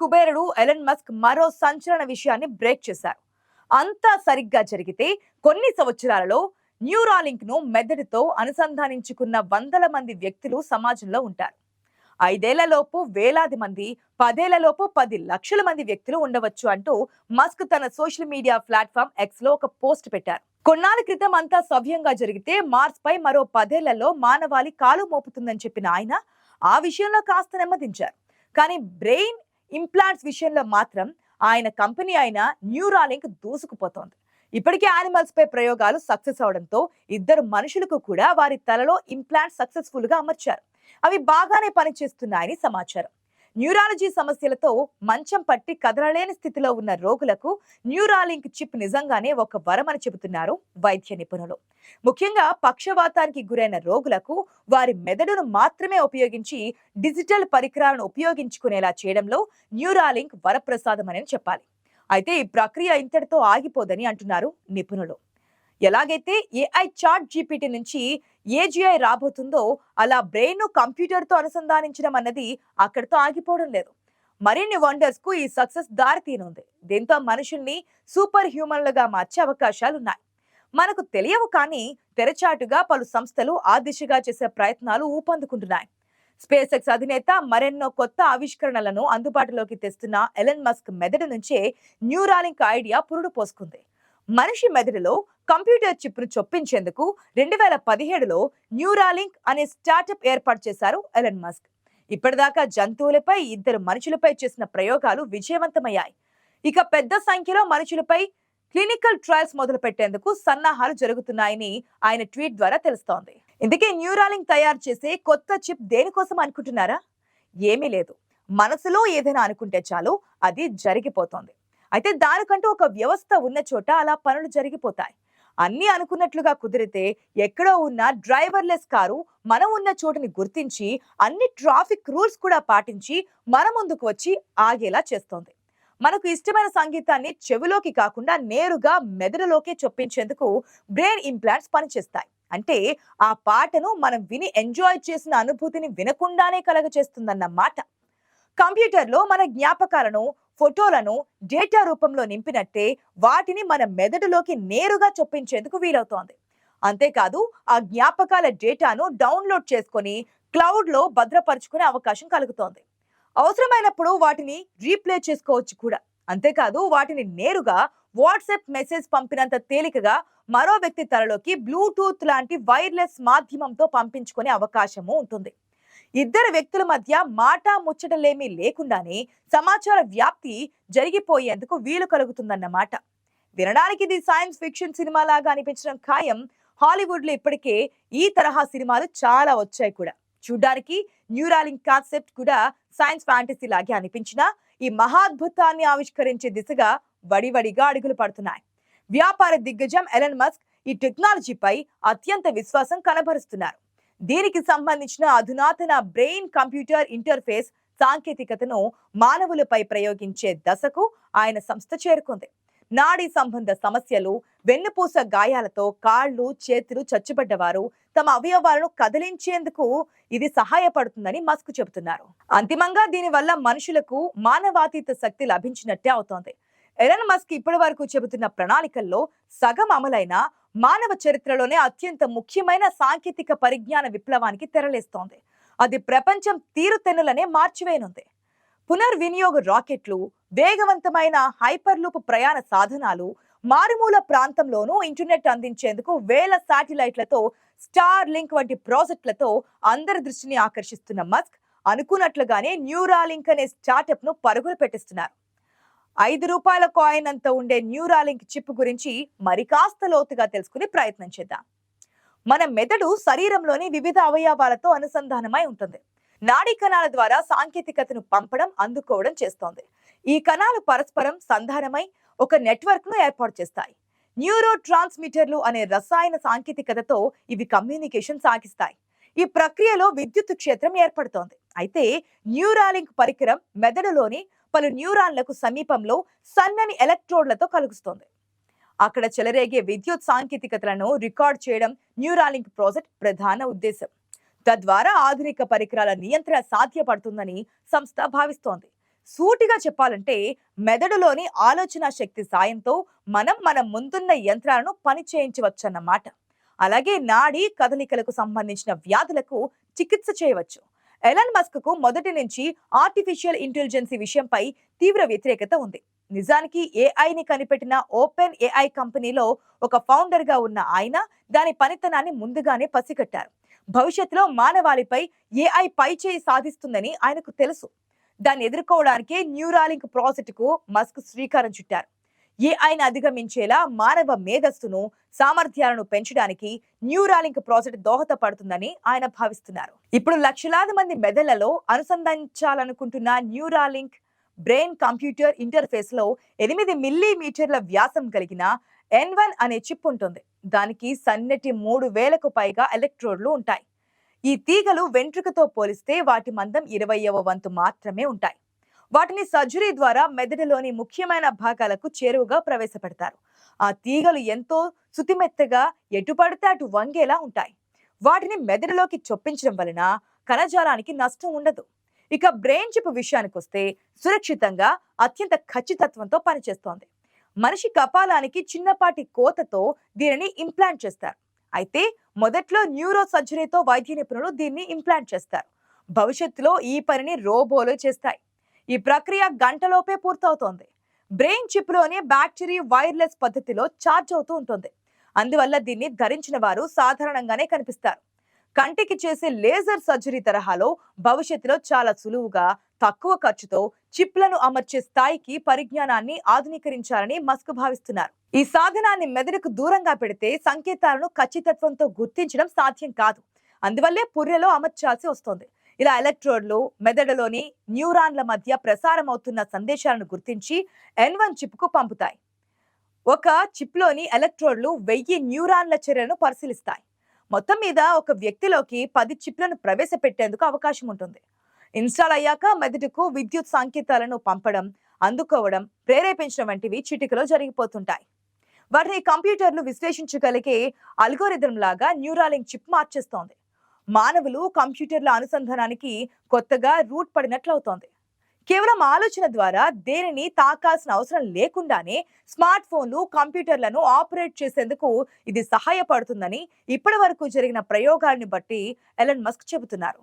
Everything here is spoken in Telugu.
కుబేరుడు ఎలన్ మస్క్ మరో సంచలన విషయాన్ని బ్రేక్ చేశారు. అంతా సరిగ్గా జరిగితే కొన్ని సంవత్సరాలలో న్యూరాలింక్ను మెదడుతో అనుసంధానించుకున్న వందల మంది వ్యక్తులు సమాజంలో ఉంటారు. ఐదేళ్ళలోపు వేలాది మంది పదేళ్ళలోపు పది లక్షల మంది వ్యక్తులు ఉండవచ్చు అంటూ మస్క్ తన సోషల్ మీడియా ప్లాట్ఫామ్ ఎక్స్లో ఒక పోస్ట్ పెట్టారు. కొన్నాళ్ళ క్రితం అంతా సవ్యంగా జరిగితే మార్స్ పై మరో పదేళ్ళలో మానవాళి కాలు మోపుతుందని చెప్పిన ఆయన ఆ విషయంలో కాస్త నెమ్మదించారు. కానీ బ్రెయిన్ ఇంప్లాంట్స్ విషయంలో మాత్రం ఆయన కంపెనీ అయిన న్యూరాలింక్ దూసుకుపోతోంది. ఇప్పటికే యానిమల్స్ పై ప్రయోగాలు సక్సెస్ అవడంతో ఇద్దరు మనుషులకు కూడా వారి తలలో ఇంప్లాంట్ సక్సెస్ఫుల్గా అమర్చారు. అవి బాగానే పనిచేస్తున్నాయని సమాచారం. న్యూరాలజీ సమస్యలతో మంచం పట్టి కదలలేని స్థితిలో ఉన్న రోగులకు న్యూరాలింక్ చిప్ నిజంగానే ఒక వరమని చెబుతున్నారు వైద్య నిపుణులు. ముఖ్యంగా పక్షవాతానికి గురైన రోగులకు వారి మెదడును మాత్రమే ఉపయోగించి డిజిటల్ పరికరాలను ఉపయోగించుకునేలా చేయడంలో న్యూరాలింక్ వరప్రసాదమని చెప్పాలి. అయితే ఈ ప్రక్రియ ఇంతటితో ఆగిపోదని అంటున్నారు నిపుణులు. ఎలాగైతే ఏఐ చాట్ జీపీటీ నుంచి ఏజీఐ రాబోతుందో అలా బ్రెయిన్ను కంప్యూటర్తో అనుసంధానించడం అన్నది అక్కడితో ఆగిపోవడం లేదు. మరిన్ని వండర్స్కు ఈ సక్సెస్ దారితీనుంది దీంతో మనుషుల్ని సూపర్ హ్యూమన్లుగా మార్చే అవకాశాలు ఉన్నాయి మనకు తెలియవు కానీ తెరచాటుగా పలు సంస్థలు ఆ దిశగా చేసే ప్రయత్నాలు ఊపందుకుంటున్నాయి. స్పేస్ ఎక్స్ అధినేత మరెన్నో కొత్త ఆవిష్కరణలను అందుబాటులోకి తెస్తున్న ఎలన్ మస్క్ మెదడు నుంచే న్యూరాలింక్ ఐడియా పురుడు పోసుకుంది. మనిషి మెదడులో కంప్యూటర్ చిప్ను చొప్పించేందుకు రెండు వేల పదిహేడులో న్యూరాలింక్ అనే స్టార్టప్ ఏర్పాటు చేశారు ఎలన్ మస్క్. ఇప్పటిదాకా జంతువులపై ఇద్దరు మనుషులపై చేసిన ప్రయోగాలు విజయవంతమయ్యాయి. ఇక పెద్ద సంఖ్యలో మనుషులపై క్లినికల్ ట్రయల్స్ మొదలు పెట్టేందుకు సన్నాహాలు జరుగుతున్నాయని ఆయన ట్వీట్ ద్వారా తెలుస్తోంది. ఇందుకే న్యూరాలింక్ తయారు చేసే కొత్త చిప్ దేనికోసం అనుకుంటున్నారా? ఏమీ లేదు. మనసులో ఏదైనా అనుకుంటే చాలు అది జరిగిపోతోంది. అయితే దానికంటూ ఒక వ్యవస్థ ఉన్న చోట అలా పనులు జరిగిపోతాయి. అన్ని అనుకున్నట్లుగా కుదిరితే ఎక్కడో ఉన్న డ్రైవర్లెస్ కారు మనం ఉన్న చోటుని గుర్తించి అన్ని ట్రాఫిక్ రూల్స్ కూడా పాటించి మన ముందుకు వచ్చి ఆగేలా చేస్తోంది. మనకు ఇష్టమైన సంగీతాన్ని చెవిలోకి కాకుండా నేరుగా మెదడులోకి చొప్పించేందుకు బ్రెయిన్ ఇంప్లాంట్స్ పనిచేస్తాయి. అంటే ఆ పాటను మనం విని ఎంజాయ్ చేసిన అనుభూతిని వినకుండానే కలగచేస్తుందన్న మాట. కంప్యూటర్లో మన జ్ఞాపకాలను ఫోటోలను డేటా రూపంలో నింపినట్టే వాటిని మన మెదడులోకి నేరుగా చొప్పించేందుకు వీలవుతోంది. అంతేకాదు ఆ జ్ఞాపకాల డేటాను డౌన్లోడ్ చేసుకొని క్లౌడ్లో భద్రపరుచుకునే అవకాశం కలుగుతోంది. అవసరమైనప్పుడు వాటిని రీప్లే చేసుకోవచ్చు కూడా. అంతేకాదు వాటిని నేరుగా వాట్సాప్ మెసేజ్ పంపినంత తేలికగా మరో వ్యక్తి తలలోకి బ్లూటూత్ లాంటి వైర్లెస్ మాధ్యమంతో పంపించుకునే అవకాశము ఉంటుంది. ఇద్దరు వ్యక్తుల మధ్య మాట ముచ్చటలేమీ లేకుండానే సమాచార వ్యాప్తి జరిగిపోయేందుకు వీలు కలుగుతుందన్నమాట. వినడానికి ఇది సైన్స్ ఫిక్షన్ సినిమా లాగా అనిపించడం ఖాయం. హాలీవుడ్లో ఇప్పటికే ఈ తరహా సినిమాలు చాలా వచ్చాయి కూడా. చూడ్డానికి న్యూరాలింగ్ కాన్సెప్ట్ కూడా సైన్స్ ఫ్యాంటసీ లాగే అనిపించినా ఈ మహాద్భుతాన్ని ఆవిష్కరించే దిశగా వడివడిగా అడుగులు పడుతున్నాయి. వ్యాపార దిగ్గజం ఎలన్ మస్క్ ఈ టెక్నాలజీపై అత్యంత విశ్వాసం కనబరుస్తున్నారు. దీనికి సంబంధించిన అధునాతన బ్రెయిన్ కంప్యూటర్ ఇంటర్ఫేస్ సాంకేతికతను మానవులపై ప్రయోగించే దశకు ఆయన సంస్థ చేరుకుంది. నాడీ సంబంధ సమస్యలు వెన్నుపూస గాయాలతో కాళ్ళు చేతులు చచ్చుబడ్డవారు తమ అవయవాలను కదిలించేందుకు ఇది సహాయపడుతుందని మస్క్ చెబుతున్నారు. అంతిమంగా దీనివల్ల మనుషులకు మానవాతీత శక్తి లభించినట్టే అవుతోంది. ఎలన్ మస్క్ ఇప్పటి వరకు చెబుతున్న ప్రణాళికల్లో సగం అమలైన మానవ చరిత్రలోనే అత్యంత ముఖ్యమైన సాంకేతిక పరిజ్ఞాన విప్లవానికి తెరలేస్తోంది. అది ప్రపంచం తీరుతెన్నులనే మార్చివేయనుంది పునర్వినియోగ రాకెట్లు వేగవంతమైన హైపర్లూప్ ప్రయాణ సాధనాలు మారుమూల ప్రాంతంలోనూ ఇంటర్నెట్ అందించేందుకు వేల శాటిలైట్లతో స్టార్ లింక్ వంటి ప్రాజెక్టులతో అందరి దృష్టిని ఆకర్షిస్తున్న మస్క్ అనుకున్నట్లుగానే న్యూరాలింక్ అనే స్టార్టప్ను పరుగులు పెట్టిస్తున్నారు. ఐదు రూపాయల కాయిన్ అంత ఉండే న్యూరాలింక్ చిప్ గురించి మరి కాస్త లోతుగా తెలుసుకునే ప్రయత్నం చేద్దాం. మన మెదడు శరీరంలోని వివిధ అవయవాలతో అనుసంధానమై ఉంటుంది. నాడీ కణాల ద్వారా సాంకేతికతను పంపడం అందుకోవడం చేస్తోంది. ఈ కణాలు పరస్పరం సంధానమై ఒక నెట్వర్క్ను ఏర్పాటు చేస్తాయి. న్యూరో ట్రాన్స్మిటర్లు అనే రసాయన సాంకేతికతతో ఇవి కమ్యూనికేషన్ సాగిస్తాయి. ఈ ప్రక్రియలో విద్యుత్ క్షేత్రం ఏర్పడుతోంది. అయితే న్యూరాలింక్ పరికరం మెదడులోని పలు న్యూరాన్లకు సమీపంలో సన్నని ఎలక్ట్రోడ్లతో కలుగుస్తోంది. అక్కడ చెలరేగే విద్యుత్ సాంకేతికతలను రికార్డ్ చేయడం న్యూరాలింక్ ప్రాజెక్ట్ ప్రధాన ఉద్దేశం. తద్వారా ఆధునిక పరికరాల నియంత్రణ సాధ్యపడుతుందని సంస్థ భావిస్తోంది. సూటిగా చెప్పాలంటే మెదడులోని ఆలోచన శక్తి సాయంతో మనం మన ముందున్న యంత్రాలను పనిచేయించవచ్చన్నమాట అలాగే నాడి కదలికలకు సంబంధించిన వ్యాధులకు చికిత్స చేయవచ్చు. ఎలన్ మస్క్కు మొదటి నుంచి ఆర్టిఫిషియల్ ఇంటెలిజెన్సీ విషయంపై తీవ్ర వ్యతిరేకత ఉంది. నిజానికి ఏఐని కనిపెట్టిన ఓపెన్ ఏఐ కంపెనీలో ఒక ఫౌండర్గా ఉన్న ఆయన దాని పనితనాన్ని ముందుగానే పసిగట్టారు. భవిష్యత్తులో మానవాళిపై ఏఐ పై చేయి సాధిస్తుందని ఆయనకు తెలుసు. దాన్ని ఎదుర్కోవడానికే న్యూరాలింక్ ప్రాజెక్టుకు మస్క్ శ్రీకారం చుట్టారు. ఏఐని అధిగమించేలా మానవ మేధస్సును సామర్థ్యాలను పెంచడానికి న్యూరాలింక్ ప్రాజెక్ట్ దోహదపడుతుందని ఆయన భావిస్తున్నారు. ఇప్పుడు లక్షలాది మంది మెదళ్ళలో అనుసంధానించాలనుకుంటున్న న్యూరాలింక్ బ్రెయిన్ కంప్యూటర్ ఇంటర్ఫేస్లో ఎనిమిది మిల్లీమీటర్ల వ్యాసం కలిగిన ఎన్ వన్ అనే చిప్ ఉంటుంది. దానికి సన్నటి మూడు వేలకు పైగా ఎలక్ట్రోడ్లు ఉంటాయి. ఈ తీగలు వెంట్రుకతో పోలిస్తే వాటి మందం ఇరవయవ వంతు మాత్రమే ఉంటాయి. వాటిని సర్జరీ ద్వారా మెదడులోని ముఖ్యమైన భాగాలకు చేరువుగా ప్రవేశపెడతారు. ఆ తీగలు ఎంతో సుతిమెత్తగా ఎటు పడితే అటు వంగేలా ఉంటాయి. వాటిని మెదడులోకి చొప్పించడం వలన కణజాలానికి నష్టం ఉండదు. ఇక బ్రెయిన్ చిప్ విషయానికి వస్తే సురక్షితంగా అత్యంత ఖచ్చితత్వంతో పనిచేస్తోంది. మనిషి కపాలానికి చిన్నపాటి కోతతో దీనిని ఇంప్లాంట్ చేస్తారు. అయితే మొదట్లో న్యూరో సర్జరీతో వైద్య నిపుణులు దీన్ని ఇంప్లాంట్ చేస్తారు. భవిష్యత్తులో ఈ పనిని రోబోలు చేస్తాయి. ఈ ప్రక్రియ గంటలోపే పూర్తవుతోంది. బ్రెయిన్ చిప్లోనే బ్యాటరీ వైర్లెస్ పద్ధతిలో ఛార్జ్ అవుతూ ఉంటుంది. అందువల్ల దీన్ని ధరించిన వారు సాధారణంగానే కనిపిస్తారు. కంటికి చేసే లేజర్ సర్జరీ తరహాలో భవిష్యత్తులో చాలా సులువుగా తక్కువ ఖర్చుతో చిప్లను అమర్చే స్థాయికి పరిజ్ఞానాన్ని ఆధునీకరించాలని మస్క్ భావిస్తున్నారు. ఈ సాధనాన్ని మెదడుకు దూరంగా పెడితే సంకేతాలను ఖచ్చితత్వంతో గుర్తించడం సాధ్యం కాదు. అందువల్లే పుర్రెలో అమర్చాల్సి వస్తోంది. ఇలా ఎలక్ట్రోడ్లు మెదడులోని న్యూరాన్ల మధ్య ప్రసారం అవుతున్న సందేశాలను గుర్తించి ఎన్ వన్ చిప్కు పంపుతాయి. ఒక చిప్లోని ఎలక్ట్రోడ్లు వెయ్యి న్యూరాన్ల చర్యలను పరిశీలిస్తాయి. మొత్తం మీద ఒక వ్యక్తిలోకి పది చిప్లను ప్రవేశపెట్టేందుకు అవకాశం ఉంటుంది. ఇన్స్టాల్ అయ్యాక మెదడుకు విద్యుత్ సంకేతాలను పంపడం అందుకోవడం ప్రేరేపించడం వంటివి చిటికలో జరిగిపోతుంటాయి. వాటిని కంప్యూటర్లు విశ్లేషించగలిగే అల్గోరిథం లాగా న్యూరాలింగ్ చిప్ మార్చేస్తోంది. మానవులు కంప్యూటర్ల అనుసంధానానికి కొత్తగా రూట్ పడినట్లవుతోంది. కేవలం ఆలోచన ద్వారా దేనిని తాకాల్సిన అవసరం లేకుండానే స్మార్ట్ ఫోన్లు కంప్యూటర్లను ఆపరేట్ చేసేందుకు ఇది సహాయపడుతుందని ఇప్పటి వరకు జరిగిన ప్రయోగాలను బట్టి ఎలన్ మస్క్ చెబుతున్నారు.